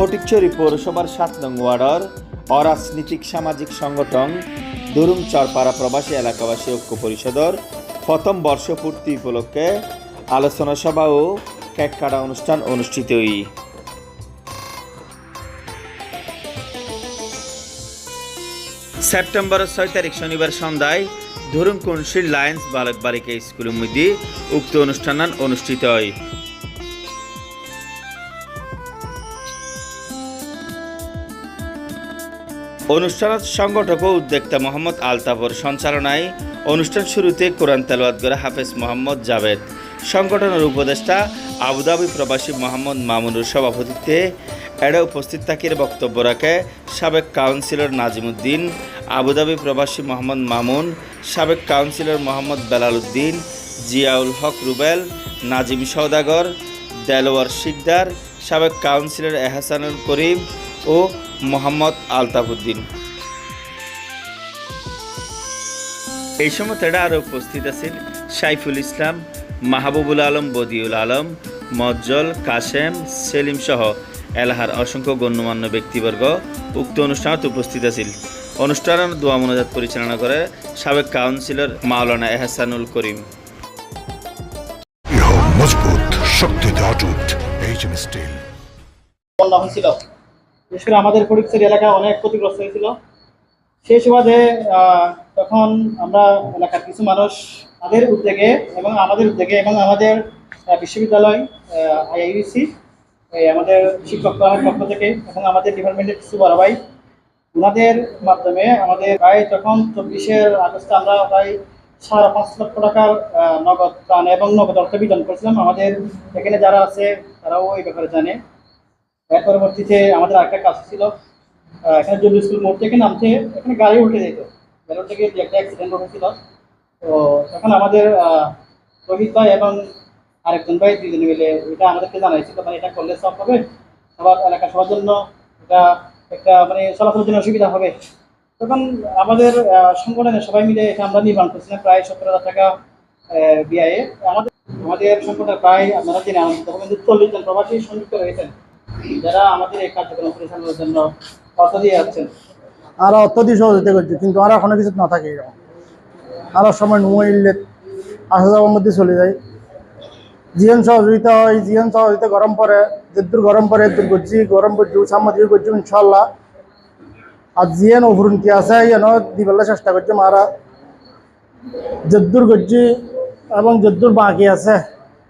ফটিকছড়ি পৌরসভার সাত নং ওয়ার্ডর অরাজনীতিক সামাজিক সংগঠন দুরুম চরপাড়া প্রবাসী এলাকাবাসী ঐক্য পরিষদর প্রথম বর্ষপূর্তি উপলক্ষে আলোচনা সভা ও কেক কাটা অনুষ্ঠান অনুষ্ঠিত হই। সেপ্টেম্বরের ছয় তারিখ শনিবার সন্ধ্যায় ধরুন কুনশিল লায়ন্স বালক বালিকা স্কুলের মধ্যে উক্ত অনুষ্ঠান অনুষ্ঠিত হয়। অনুষ্ঠানত সংগঠক ও উদ্যোক্তা মোহাম্মদ আলতাফর সঞ্চালনায় অনুষ্ঠান শুরুতে কোরআন তেলাওয়াত করে হাফেজ মোহাম্মদ জাভেদ। সংগঠনের উপদেষ্টা আবুধাবি প্রবাসী মোহাম্মদ মামুনুর সভাপতিত্বে এড়ে উপস্থিত থাকির বক্তব্য রাখে সাবেক কাউন্সিলর নাজিমুদ্দিন আবুধাবি প্রবাসী মোহাম্মদ মামুন, সাবেক কাউন্সিলর মোহাম্মদ বেলাল উদ্দিন জিয়াউল হক রুবেল, নাজিম সৌদাগর দেলোয়ার শিকদার, সাবেক কাউন্সিলর এহসানুল করিম ও মোহাম্মদ আলতাফুদ্দিন এই সময় তারা আরও উপস্থিত আছেন সাইফুল ইসলাম মাহবুবুল আলম বদিউল আলম মজ্জল কাশেম সেলিম সহ এলাহার অসংখ্য গণ্যমান্য ব্যক্তিবর্গ উক্ত অনুষ্ঠানত উপস্থিত আছিল অনুষ্ঠান দোয়া মনোজাত পরিচালনা করে সাবেক কাউন্সিলর মাওলানা এহসানুল করিম। মজবুত শক্তিতে অটুট এইচ এম স্টিল বন্যা হয়েছিল বিশেষ করে আমাদের ফটিকছড়ি এলাকা অনেক ক্ষতিগ্রস্ত হয়েছিল। সেই সুবাদে তখন আমরা এলাকার কিছু মানুষ তাদের উদ্যোগে এবং আমাদের উদ্যোগে এবং আমাদের বিশ্ববিদ্যালয় আইআইউসি আমাদের শিক্ষক পক্ষ থেকে এবং আমাদের ডিপার্টমেন্টের কিছু বড় ভাই ওনাদের মাধ্যমে আমাদের প্রায় তখন চব্বিশের আগস্টে আমরা প্রায় সাড়ে পাঁচ লক্ষ টাকার নগদ প্রাণ এবং নগদ অর্থ বিতরণ করেছিলাম, আমাদের এখানে যারা আছে তারাও এই ব্যাপারে জানে। এর পরবর্তীতে আমাদের আরেকটা কাজ ছিল এখানে জরুরি স্কুল মোড় থেকে নামতে এখানে গাড়ি উল্টে যেত। উল্টে গিয়ে একটা অ্যাক্সিডেন্ট ঘটেছিল। তো তখন আমাদের রোহিত ভাই এবং আরেকজন ভাই দুজনে মিলে এটা আমাদেরকে জানাইছিল মানে এটা করলে সব হবে, সবার এলাকা সবার জন্য এটা একটা মানে চলাচলের জন্য সুবিধা হবে। তখন আমাদের সংগঠনের সবাই মিলে এটা আমরা নির্মাণ করছিলাম প্রায় সত্তর হাজার টাকা বিআইএ আমাদের আমাদের সংগঠনের প্রায় আপনারা জেনে আনন্দিত হবেন চল্লিশ জন প্রবাসী সংযুক্ত হয়েছেন যারা আমাদের এই কার্যক্রম পরিচালনার জন্য অর্থ দিয়ে যাচ্ছেন। সহযোগিতা করছে, কিন্তু আর কোনো কিছু না থাকে এরকম। সময় নুমাইলে আসা যাওয়ার মধ্যে চলে যায়। জীবন সহযোগিতা হয় জীবন সহযোগিতা গরম পড়ে যেদূর গরম পড়ে এদূর করছি, গরম করছি দিয়ে করছি ইনশাল্লাহ আর জিয়ান অভরুন কি আছে, যেন দিবেলা চেষ্টা করছে, মারা। যেদূর করছি এবং যেদূর বাকি আছে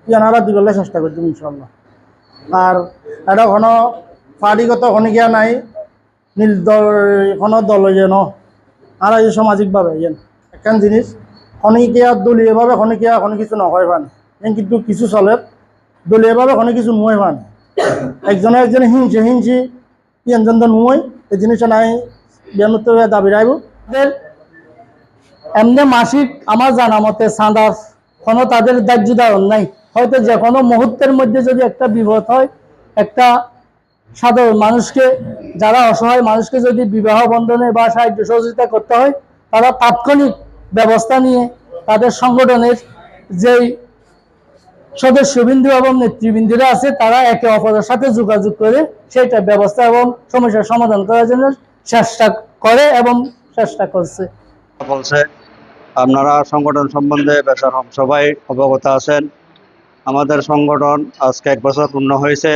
ইয়ানারা দিবেলা চেষ্টা করছি ইনশাল্লাহ আর এটা কোনো পার্টিগত খনিকিয়া নাই। নীল দল, কোনো দল যেন আর এই সামাজিকভাবে যেন। একখান জিনিস খনিকিয়া দলীয়ভাবে খনিকিয়া কোনো কিছু নহয় পান কিন্তু কিছু চলে দলীয়ভাবে কোনো কিছু নয় পান একজনে একজনে হিংসে, হিংসি তিনজন তো নয় এই জিনিসটা নাই। বিয়ানত দাবি রাখব এমনি মাসিক আমার জানা মতে চাঁদার কোনো তাদের দাহ্য ধারণ নাই। হয়তো যে কোনো মুহূর্তের মধ্যে যদি একটা বিপদ হয়, একটা সাধারণ মানুষকে, যারা অসহায় মানুষকে যদি বিবাহ বন্ধনে বা সাহায্য সহযোগিতা করতে হয়, তারা তাৎক্ষণিক ব্যবস্থা নিয়ে তাদের সংগঠনের যেই সদস্যবৃন্দু এবং নেতৃবৃন্দুরা আছে, তারা একে অপরের সাথে যোগাযোগ করে সেইটা ব্যবস্থা এবং সমস্যার সমাধান করার জন্য চেষ্টা করে এবং চেষ্টা করছে। বলছে, আপনারা সংগঠন সম্বন্ধে সবাই অবগত আছেন। আমাদের সংগঠন আজকে এক বছর পূর্ণ হয়েছে।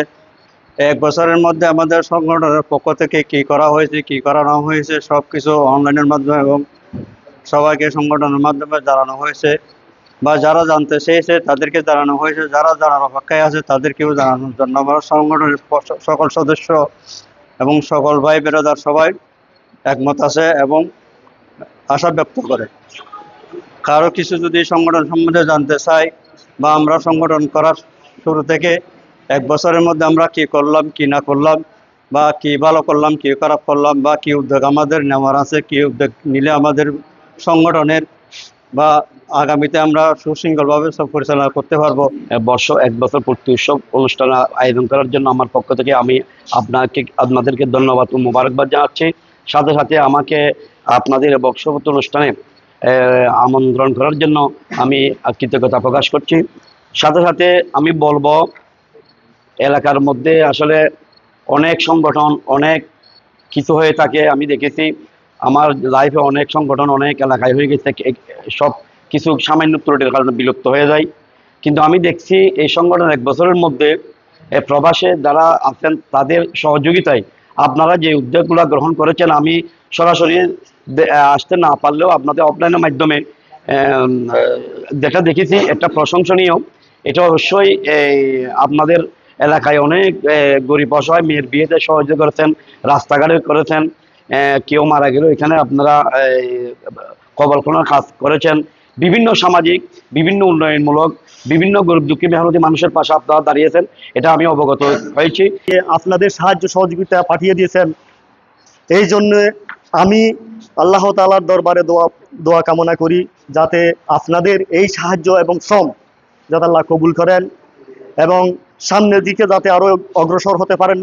এক বছরের মধ্যে আমাদের সংগঠনের পক্ষ থেকে কি করা হয়েছে, কি করা না হয়েছে সব কিছু অনলাইনের মাধ্যমে এবং সবাইকে সংগঠনের মাধ্যমে জানানো হয়েছে। বা যারা জানতে চেয়েছে তাদেরকে জানানো হয়েছে, যারা জানার অপেক্ষায় আছে তাদেরকেও জানানোর জন্য আমরা সংগঠনের সকল সদস্য এবং সকল ভাই বেরোদার সবাই একমত আছে এবং আশা ব্যক্ত করে। কারও কিছু যদি সংগঠন সম্বন্ধে জানতে চাই বা আমরা সংগঠন করার শুরু থেকে এক বছরের মধ্যে আমরা কি করলাম, কি না করলাম, বা কি ভালো করলাম, কি খারাপ করলাম, বা কি উদ্যোগ আমাদের নেওয়ার আছে, কি উদ্যোগ নিলে আমাদের সংগঠনের বা আগামীতে আমরা সুশৃঙ্খলভাবে সব পরিচালনা করতে পারব। বর্ষ এক বছর পূর্তি উৎসব অনুষ্ঠান আয়োজন করার জন্য আমার পক্ষ থেকে আমি আপনাকে, আপনাদেরকে ধন্যবাদ ও মোবারকবাদ জানাচ্ছি। সাথে সাথে আমাকে আপনাদের বর্ষপূর্তি অনুষ্ঠানে আমন্ত্রণ করার জন্য আমি কৃতজ্ঞতা প্রকাশ করছি। সাথে সাথে আমি বলব, এলাকার মধ্যে আসলে অনেক সংগঠন, অনেক কিছু হয়ে থাকে, আমি দেখেছি। আমার লাইফে অনেক সংগঠন, অনেক এলাকায় হয়ে গেছে সব কিছু সামান্য ত্রুটির কারণে বিলুপ্ত হয়ে যায়। কিন্তু আমি দেখছি এই সংগঠন এক বছরের মধ্যে প্রবাসে যারা আছেন, তাদের সহযোগিতায় আপনারা যে উদ্যোগগুলো গ্রহণ করেছেন, আমি সরাসরি আসতে না পারলেও আপনাদের অফলাইনের মাধ্যমে যেটা দেখেছি একটা প্রশংসনীয়। এটা অবশ্যই আপনাদের এলাকায় অনেক গরিব অসহায় মেয়ের বিয়েতে সহযোগিতা করেছেন রাস্তাঘাটে করেছেন কেউ মারা গেলেও এখানে আপনারা এই, কবরখানার কাজ করেছেন। বিভিন্ন সামাজিক বিভিন্ন উন্নয়নমূলক বিভিন্ন গরিব দুঃখী মেহনতি মানুষের পাশে আপনারা দাঁড়িয়েছেন এটা আমি অবগত হয়েছি। আপনাদের সাহায্য সহযোগিতা পাঠিয়ে দিয়েছেন। এই জন্য আমি আল্লাহ তালার দরবারে দোয়া দোয়া কামনা করি যাতে আপনাদের এই সাহায্য এবং শ্রম যাতে আল্লাহ কবুল করেন এবং সামনের দিকে যাতে আরও অগ্রসর হতে পারেন।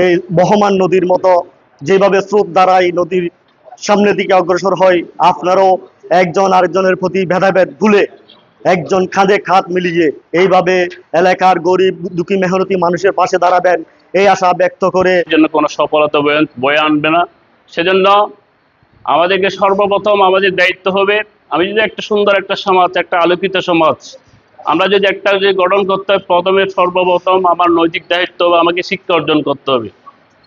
এই বহমান নদীর মতো যেভাবে স্রোত দ্বারা এই নদীর সামনের দিকে অগ্রসর হয়, আপনারও একজন আরেকজনের প্রতি ভেদাভেদ ভুলে একজন খাঁদে খাত মিলিয়ে এইভাবে এলাকার গরিব, দুঃখী, মেহনতি মানুষের পাশে দাঁড়াবেন, এই আশা ব্যক্ত করে জন্য কোনো সফলতা বয়ে আনবে না। সেজন্য আমাদেরকে সর্বপ্রথম আমাদের দায়িত্ব হবে, আমি যদি একটা সুন্দর একটা সমাজ, একটা আলোকিত সমাজ, আমরা যদি একটা যদি গঠন করতে হয়, প্রথমে সর্বপ্রথম আমার নৈতিক দায়িত্ব আমাকে শিক্ষা অর্জন করতে হবে।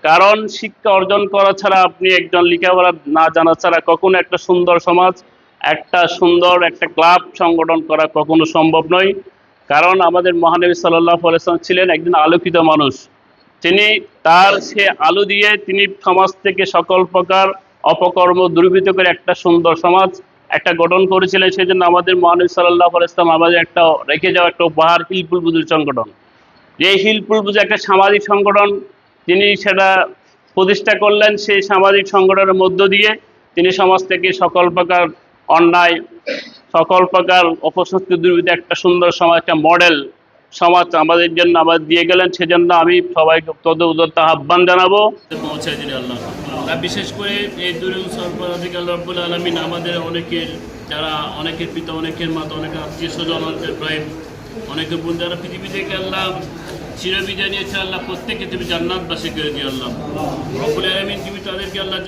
কারণ শিক্ষা অর্জন করা ছাড়া আপনি একজন লেখাপড়া না জানা ছাড়া কখনো একটা সুন্দর সমাজ, একটা সুন্দর একটা ক্লাব সংগঠন করা কখনো সম্ভব নয়। কারণ আমাদের মহানবী সাল্লাহ আলাইসাল্লাম ছিলেন একজন আলোকিত মানুষ। তিনি তার সে আলো দিয়ে তিনি সমাজ থেকে সকল প্রকার অপকর্ম দুর্বৃত করে একটা সুন্দর সমাজ, একটা গঠন করেছিলেন। সেই জন্য আমাদের মহানবী সাল্লাহ ইসলাম আমাদের একটা রেখে যাওয়া একটা উপহার হিলপুল বুজুর সংগঠন। যে হিলপুল বুজু একটা সামাজিক সংগঠন, তিনি সেটা প্রতিষ্ঠা করলেন সেই সামাজিক সংগঠনের মধ্য দিয়ে। তিনি সমাজ থেকে সকল প্রকার অন্যায়, সকল প্রকার অপশক্তি দুর্বৃত্ত একটা সুন্দর সমাজ, একটা মডেল সমাজ আমাদের জন্য আমাদের দিয়ে গেলেন, সেজন্য আমি সবাইকে তদ উদত্ত আহ্বান জানাব। পৌঁছায় দিন আল্লাহ। বিশেষ করে এই দুরুল আল্লাহ রব্বুল আলমিন আমাদের অনেকের, যারা অনেকের পিতা, অনেকের মাতা, অনেকের আত্মীয় স্বজন অনেকের প্রায় অনেকের বোন, যারা পৃথিবী থেকে আল্লাহ চিরবিজয় নিয়েছে, আল্লাহ প্রত্যেককে তুমি জান্নাতবাসী করে দিয়ে আল্লাহ। রব্বুল আলমিন, তুমি তাদেরকে আল্লাহ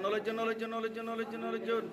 Knowledge, knowledge, knowledge, knowledge, knowledge.